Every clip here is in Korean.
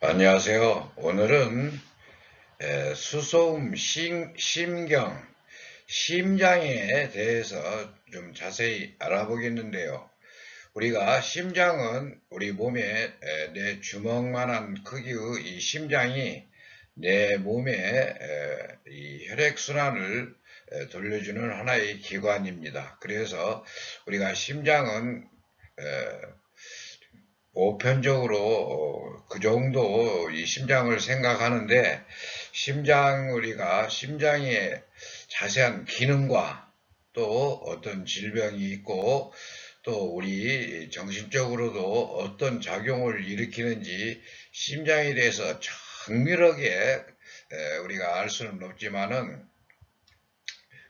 안녕하세요. 오늘은 에, 수소음 심, 심경, 심장에 대해서 좀 자세히 알아보겠는데요. 우리가 심장은 우리 몸에 에, 내 주먹만한 크기의 이 심장이 내 몸에 에, 이 혈액순환을 에, 돌려주는 하나의 기관입니다. 그래서 우리가 심장은 에, 보편적으로 어, 그 정도 이 심장을 생각하는데 심장 우리가 심장의 자세한 기능과 또 어떤 질병이 있고 또 우리 정신적으로도 어떤 작용을 일으키는지 심장에 대해서 정밀하게 우리가 알 수는 없지만은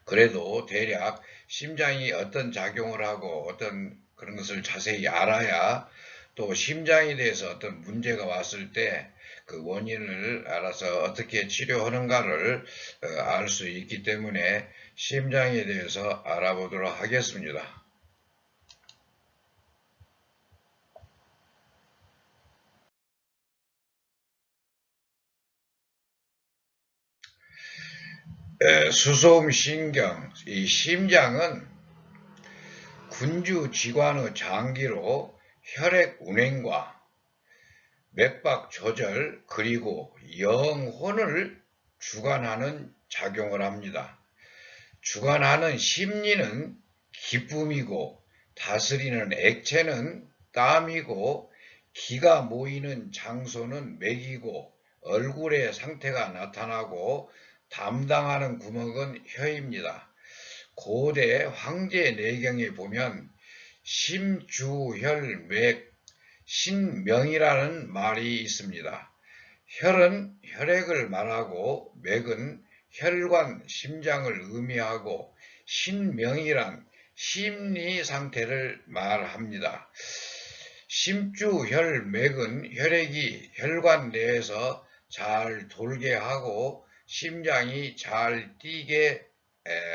그래도 대략 심장이 어떤 작용을 하고 어떤 그런 것을 자세히 알아야 또 심장에 대해서 어떤 문제가 왔을 때 그 원인을 알아서 어떻게 치료하는가를 어, 알수 있기 때문에 심장에 대해서 알아보도록 하겠습니다. 수소음 신경, 이 심장은 군주 지관의 장기로 혈액 운행과 맥박 조절 그리고 영혼을 주관하는 작용을 합니다. 주관하는 심리는 기쁨이고 다스리는 액체는 땀이고 기가 모이는 장소는 맥이고 얼굴의 상태가 나타나고 담당하는 구멍은 혀입니다. 고대 황제 내경에 보면 심주혈맥 신명이라는 말이 있습니다. 혈은 혈액을 말하고 맥은 혈관, 심장을 의미하고 신명이란 심리 상태를 말합니다. 심주혈맥은 혈액이 혈관 내에서 잘 돌게 하고 심장이 잘 뛰게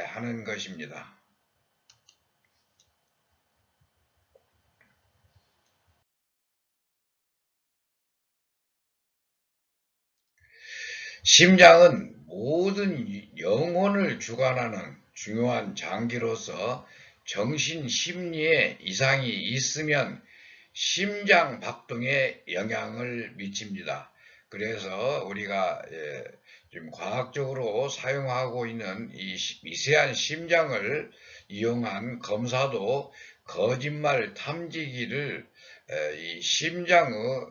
하는 것입니다. 심장은 모든 영혼을 주관하는 중요한 장기로서 정신 심리에 이상이 있으면 심장 박동에 영향을 미칩니다. 그래서 우리가 예, 지금 과학적으로 사용하고 있는 이 미세한 심장을 이용한 검사도 거짓말 탐지기를 이 심장의 어,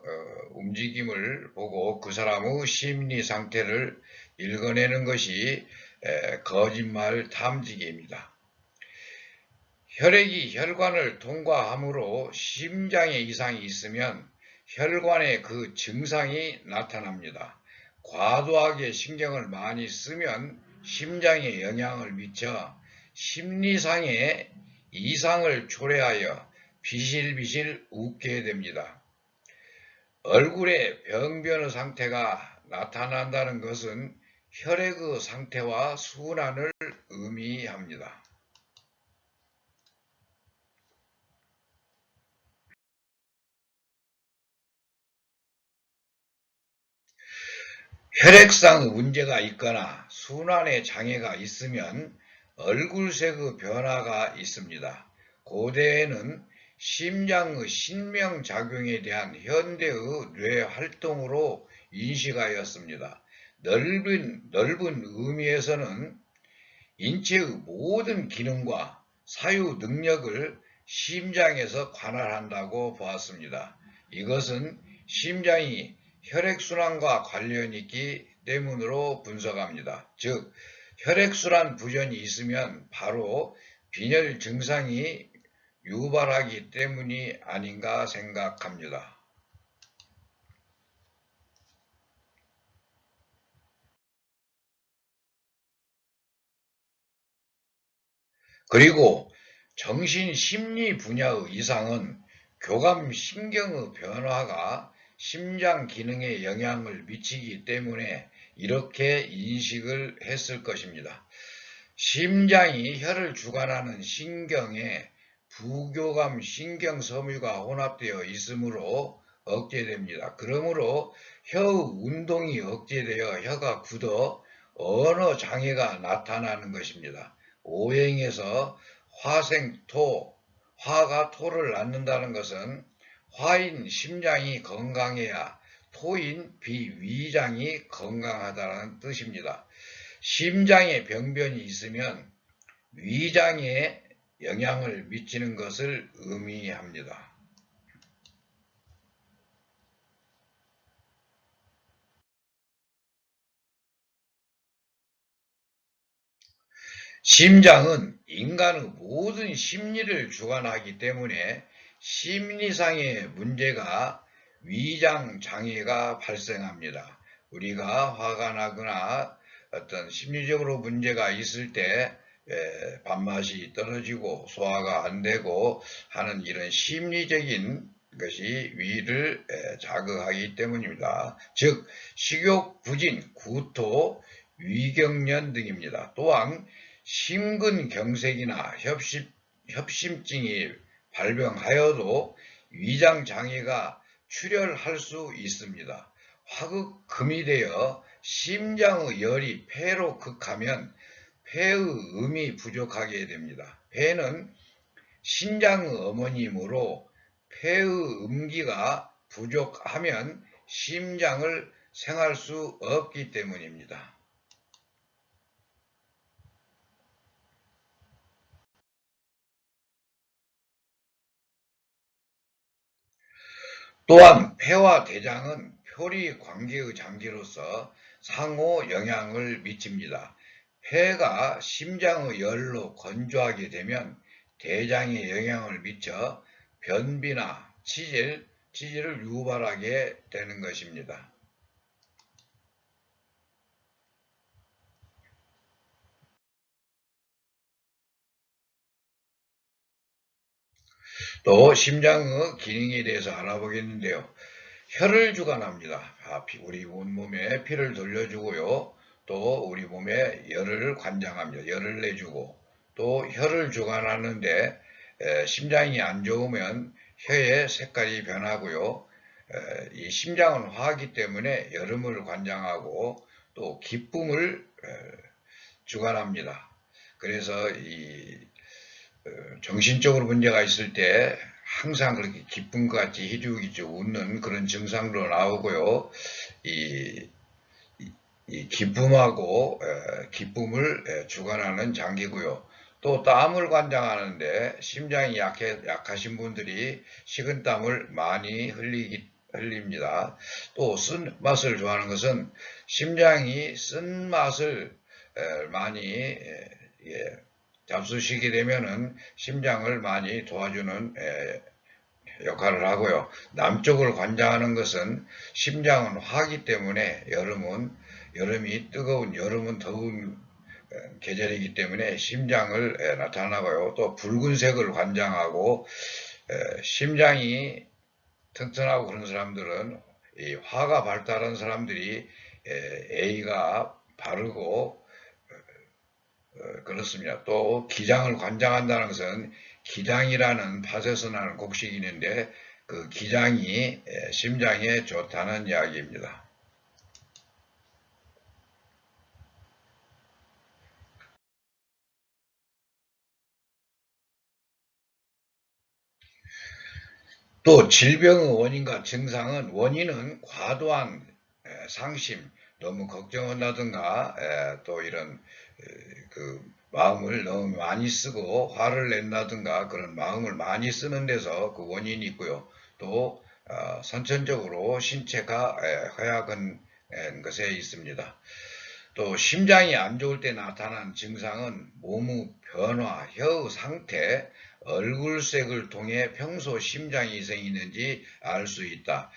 움직임을 보고 그 사람의 심리 상태를 읽어내는 것이 거짓말 탐지기입니다. 혈액이 혈관을 통과함으로 심장에 이상이 있으면 혈관에 그 증상이 나타납니다. 과도하게 신경을 많이 쓰면 심장에 영향을 미쳐 심리상의 이상을 초래하여 비실비실 웃게 됩니다. 얼굴에 병변의 상태가 나타난다는 것은 혈액의 상태와 순환을 의미합니다. 혈액상 문제가 있거나 순환에 장애가 있으면 얼굴색의 변화가 있습니다. 고대에는 심장의 신명작용에 대한 현대의 뇌 활동으로 인식하였습니다. 넓은, 넓은 의미에서는 인체의 모든 기능과 사유 능력을 심장에서 관할한다고 보았습니다. 이것은 심장이 혈액순환과 관련이 있기 때문으로 분석합니다. 즉, 혈액순환 부전이 있으면 바로 빈혈 증상이 유발하기 때문이 아닌가 생각합니다. 그리고 정신 심리 분야의 이상은 교감 신경의 변화가 심장 기능에 영향을 미치기 때문에 이렇게 인식을 했을 것입니다. 심장이 혈을 주관하는 신경에 부교감 신경섬유가 혼합되어 있으므로 억제됩니다. 그러므로 혀 운동이 억제되어 혀가 굳어 언어 장애가 나타나는 것입니다. 오행에서 화생토, 화가 토를 낳는다는 것은 화인 심장이 건강해야 토인 비위장이 건강하다는 뜻입니다. 심장에 병변이 있으면 위장에 영향을 미치는 것을 의미합니다. 심장은 인간의 모든 심리를 주관하기 때문에 심리상의 문제가 위장 장애가 발생합니다. 우리가 화가 나거나 어떤 심리적으로 문제가 있을 때 에, 밥맛이 떨어지고 소화가 안 되고 하는 이런 심리적인 것이 위를 에, 자극하기 때문입니다. 즉 식욕, 부진, 구토, 위경련 등입니다. 또한 심근경색이나 협심, 협심증이 발병하여도 위장 장애가 출혈할 수 있습니다. 화극금이 되어 심장의 열이 폐로 극하면 폐의 음이 부족하게 됩니다. 폐는 신장의 어머니이므로 폐의 음기가 부족하면 심장을 생할 수 없기 때문입니다. 또한 폐와 대장은 표리 관계의 장기로서 상호 영향을 미칩니다. 폐가 심장의 열로 건조하게 되면 대장에 영향을 미쳐 변비나 치질, 치질을 유발하게 되는 것입니다. 또 심장의 기능에 대해서 알아보겠는데요. 혈을 주관합니다. 아, 우리 온몸에 피를 돌려주고요. 또 몸에 열을 관장합니다. 열을 내주고 또 혀를 주관하는데 에, 심장이 안 좋으면 혀의 색깔이 변하고요. 에, 이 심장은 화하기 때문에 여름을 관장하고 또 기쁨을 에, 주관합니다. 그래서 이 어, 정신적으로 문제가 있을 때 항상 그렇게 것 같이 희죽이죽 웃는 그런 증상도 나오고요. 이, 이 기쁨하고 에, 기쁨을 주관하는 장기고요. 또 땀을 관장하는데 심장이 약해, 약하신 분들이 식은땀을 많이 흘리기, 흘립니다. 또 쓴맛을 좋아하는 것은 심장이 쓴맛을 많이 예, 잡수시게 되면은 심장을 많이 도와주는 에, 역할을 하고요. 남쪽을 관장하는 것은 심장은 화기 때문에 여름은 여름이 뜨거운 여름은 더운 계절이기 때문에 심장을 에, 나타나고요. 또 붉은색을 관장하고 에, 심장이 튼튼하고 그런 사람들은 이 화가 발달한 사람들이 A가 바르고 어, 그렇습니다. 또 기장을 관장한다는 것은 기장이라는 팥에서 나는 곡식이 있는데 그 기장이 심장에 좋다는 이야기입니다. 또 질병의 원인과 증상은 원인은 과도한 상심, 너무 걱정한다든가 또 이런 그 마음을 너무 많이 쓰고 화를 낸다든가 그런 마음을 많이 쓰는 데서 그 원인이 있고요. 또 어, 선천적으로 신체가 허약한 것에 있습니다. 또 심장이 안 좋을 때 나타난 증상은 몸의 변화, 혀의 상태, 얼굴색을 통해 평소 심장이 이상이 있는지 알 수 있다.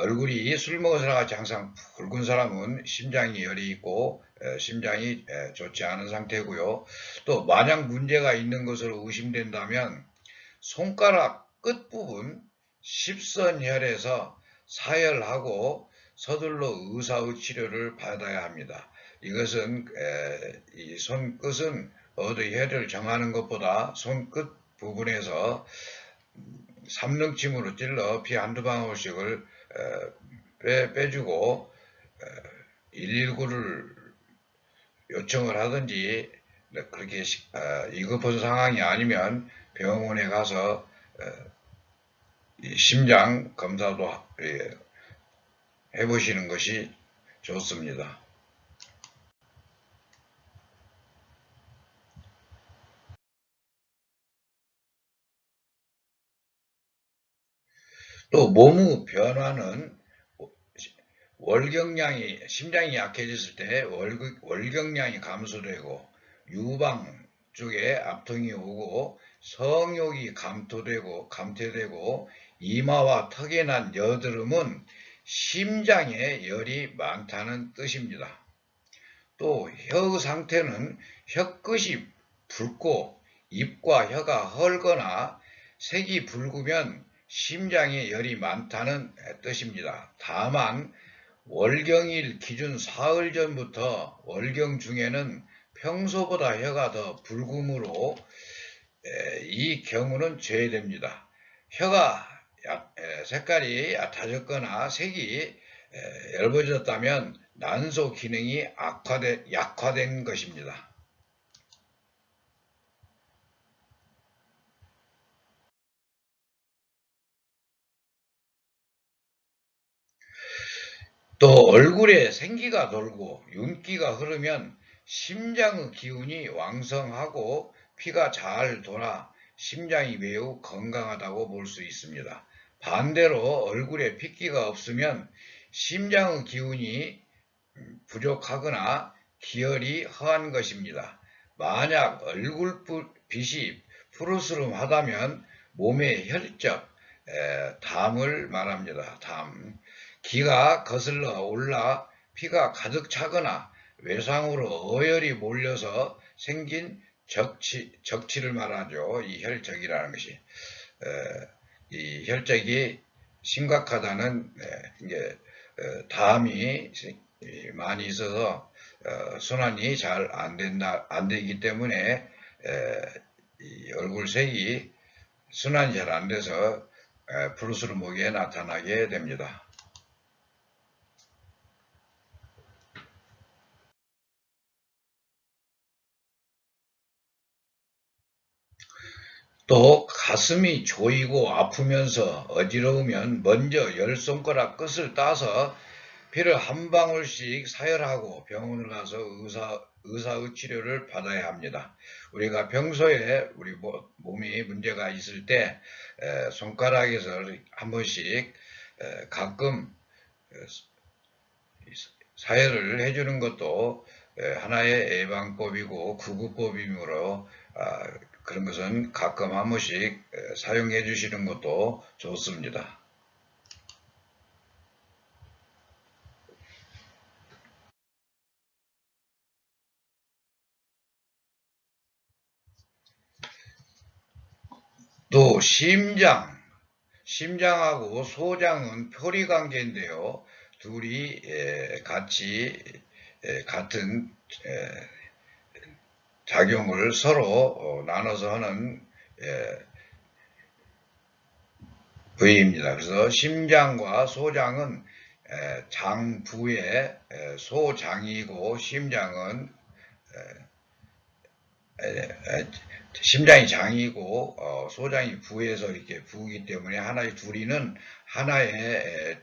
얼굴이 술 먹은 사람 같이 항상 붉은 사람은 심장이 열이 있고 심장이 좋지 않은 상태고요. 또 만약 문제가 있는 것으로 의심된다면 손가락 끝부분 십선혈에서 사혈하고 서둘러 의사의 치료를 받아야 합니다. 이것은 이 손끝은 어디 혈을 정하는 것보다 손끝 부분에서 삼능침으로 찔러 피 한두 방울씩을 어, 빼, 빼주고 119를 요청을 하든지 네, 그렇게 시- 어, 위급한 상황이 아니면 병원에 가서 어, 이 심장 검사도 하- 예, 해보시는 것이 좋습니다. 또 몸의 변화는 월경량이 심장이 약해졌을 때 월, 월경량이 감소되고 유방 쪽에 압통이 오고 성욕이 감토되고 감퇴되고 이마와 턱에 난 여드름은 심장에 열이 많다는 뜻입니다. 또 혀 상태는 혀끝이 붉고 입과 혀가 헐거나 색이 붉으면 심장에 열이 많다는 뜻입니다. 다만 월경일 기준 사흘 전부터 월경 중에는 평소보다 혀가 더 붉음으로 에, 이 경우는 제외됩니다. 혀가 색깔이 얕아졌거나 색이 에, 얇아졌다면 난소 기능이 악화되, 약화된 것입니다. 또 얼굴에 생기가 돌고 윤기가 흐르면 심장의 기운이 왕성하고 피가 잘 돌아 심장이 매우 건강하다고 볼 수 있습니다. 반대로 얼굴에 핏기가 없으면 심장의 기운이 부족하거나 기혈이 허한 것입니다. 만약 얼굴빛이 푸르스름하다면 몸의 혈적, 에, 담을 말합니다. 담. 기가 거슬러 올라 피가 가득 차거나 외상으로 어혈이 몰려서 생긴 적치, 적치를 말하죠. 이 혈적이라는 것이. 에, 이 혈적이 심각하다는 에, 이제 어, 담이 이, 많이 있어서 어, 순환이 잘 안 된다 안 되기 때문에 에, 이 얼굴색이 순환이 잘 안 돼서 에, 푸르스름하게 나타나게 됩니다. 또 가슴이 조이고 아프면서 어지러우면 먼저 열 손가락 끝을 따서 피를 한 방울씩 사혈하고 병원을 가서 의사, 의사의 치료를 받아야 합니다. 우리가 평소에 우리 모- 몸이 문제가 있을 때 에, 손가락에서 한 번씩 에, 가끔 에, 사혈을 해주는 것도 에, 하나의 예방법이고 구급법이므로 아, 그런 것은 가끔 한 번씩 에, 사용해 주시는 것도 좋습니다. 또 심장, 심장하고 소장은 표리 관계인데요. 둘이 에, 같이 에, 같은 에, 작용을 서로 어, 나눠서 하는 에, 부위입니다. 그래서 심장과 소장은 에, 장부의 에, 소장이고 심장은 에, 에, 심장이 장이고 어, 소장이 부에서 이렇게 부기 때문에 하나의 둘이는 하나의 에,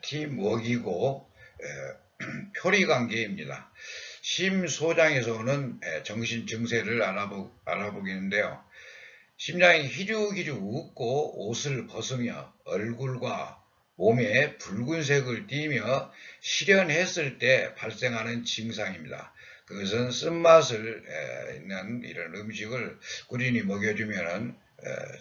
표리 관계입니다. 심소장에서는 에, 정신 증세를 알아보, 알아보겠는데요. 심장이 희죽희죽 웃고 옷을 벗으며 얼굴과 몸에 붉은색을 띠며 실현했을 때 발생하는 증상입니다. 그것은 쓴맛을 에, 있는 이런 음식을 꾸준히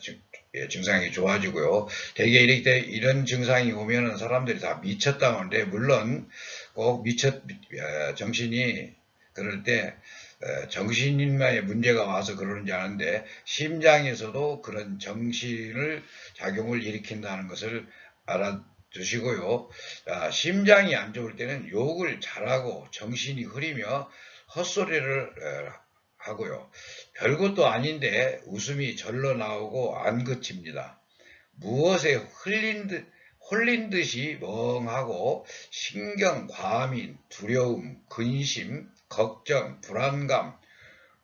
증- 예, 증상이 좋아지고요. 대개 이렇게 이런 증상이 오면은 사람들이 다 미쳤다 하는데 물론 꼭 미쳤 에, 정신이 그럴 때 에, 정신인만의 문제가 와서 그러는지 아는데 심장에서도 그런 정신을 작용을 일으킨다는 것을 알아두시고요. 아, 심장이 안 좋을 때는 욕을 잘하고 정신이 흐리며 헛소리를 에, 하고요. 별것도 아닌데 웃음이 절로 나오고 안 그칩니다. 무엇에 흘린 듯, 홀린 듯이 멍하고 신경 과민, 두려움, 근심, 걱정, 불안감,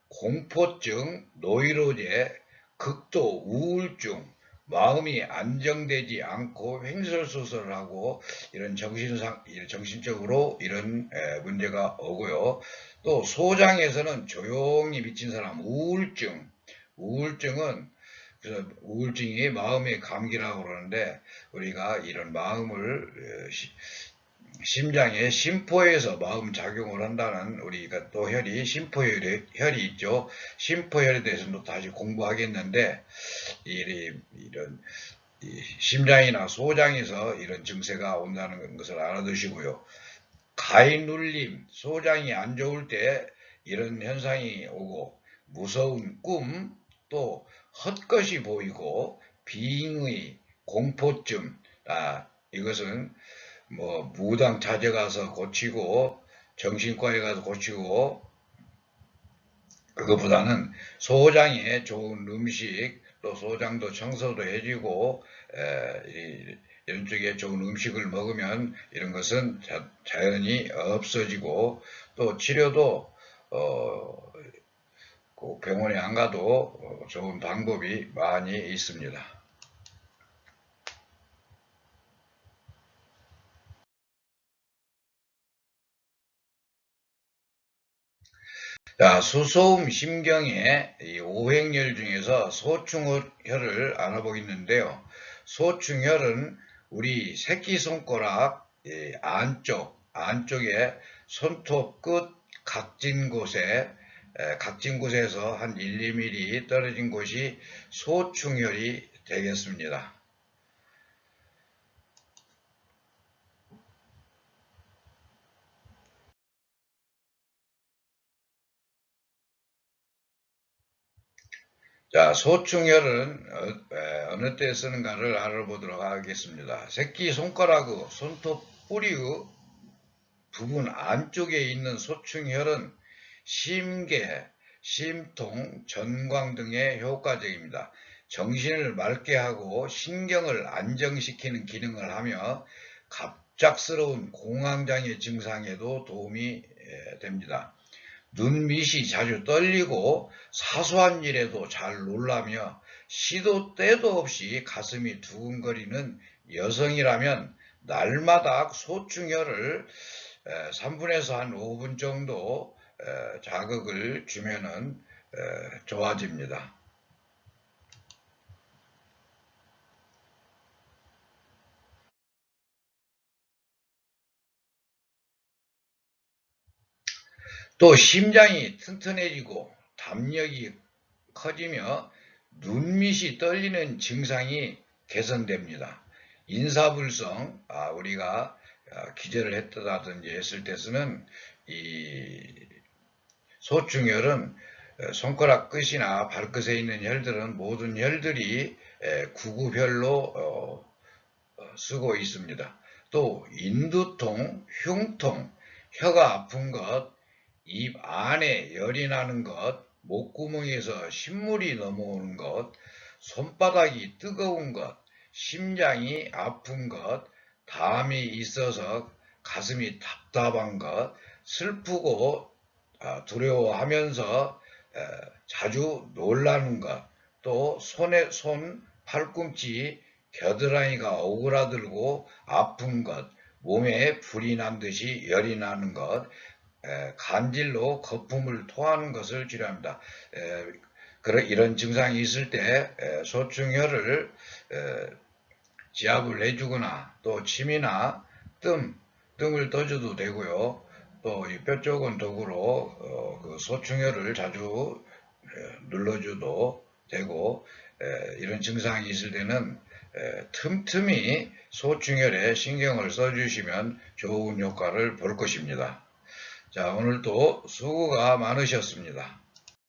공포증, 노이로제, 극도 우울증, 마음이 안정되지 않고 횡설수설하고 이런 정신상 정신적으로 이런 에, 문제가 오고요. 또 소장에서는 조용히 미친 사람 우울증, 우울증은 그래서 우울증이 마음의 감기라고 그러는데 우리가 이런 마음을 어, 시, 심장에 심포에서 마음 작용을 한다는 우리가 또 혈이 심포혈이 혈이 있죠. 심포혈에 대해서도 다시 공부하겠는데 이, 이런 이 심장이나 소장에서 이런 증세가 온다는 것을 알아두시고요. 가위 눌림, 소장이 안 좋을 때 이런 현상이 오고 무서운 꿈, 또 헛것이 보이고 빙의, 공포증, 아, 이것은 뭐 무당 찾아가서 고치고 정신과에 가서 고치고 그것보다는 소장에 좋은 음식 또 소장도 청소도 해주고 에, 이런 쪽에 좋은 음식을 먹으면 이런 것은 자, 자연히 없어지고 또 치료도 어, 그 병원에 안 가도 좋은 방법이 많이 있습니다. 자, 수소음 심경의 오행열 중에서 소충혈을 알아보겠는데요. 소충혈은 우리 새끼손가락 안쪽, 안쪽에 손톱 끝 각진 곳에 각진 곳에서 한 1, 2mm 떨어진 곳이 소충혈이 되겠습니다. 자, 소충혈은 어, 어느 때 쓰는가를 알아보도록 하겠습니다. 새끼 손가락의 손톱 뿌리의 부분 안쪽에 있는 소충혈은 심계, 심통, 전광 등에 효과적입니다. 정신을 맑게 하고 신경을 안정시키는 기능을 하며 갑작스러운 공황장애 증상에도 도움이 됩니다. 눈밑이 자주 떨리고 사소한 일에도 잘 놀라며 시도 때도 없이 가슴이 두근거리는 여성이라면 날마다 소충혈을 3분에서 한 5분 정도 자극을 주면은 좋아집니다. 또 심장이 튼튼해지고 담력이 커지며 눈밑이 떨리는 증상이 개선됩니다. 인사불성, 아, 우리가 아, 기절을 했다든지 했을 때 쓰는 이 소충혈은 손가락 끝이나 발끝에 있는 혈들은 모든 혈들이 구구별로 어, 어, 쓰고 있습니다. 또 인두통, 흉통, 혀가 아픈 것, 입 안에 열이 나는 것, 목구멍에서 신물이 넘어오는 것, 손바닥이 뜨거운 것, 심장이 아픈 것, 담이 있어서 가슴이 답답한 것, 슬프고 아, 두려워하면서 자주 놀라는 것, 또 손에 손, 팔꿈치, 겨드랑이가 오그라들고 아픈 것, 몸에 불이 난 듯이 열이 나는 것, 간질로 거품을 토하는 것을 치료합니다. 이런 증상이 있을 때 소충혈을 지압을 해주거나 또 침이나 뜸, 뜸을 떠줘도 되고요. 또 이 뼈 쪽은 도구로 어, 그 소충혈을 자주 눌러줘도 되고 이런 증상이 있을 때는 틈틈이 소충혈에 신경을 써주시면 좋은 효과를 볼 것입니다. 자, 오늘도 수고가 많으셨습니다.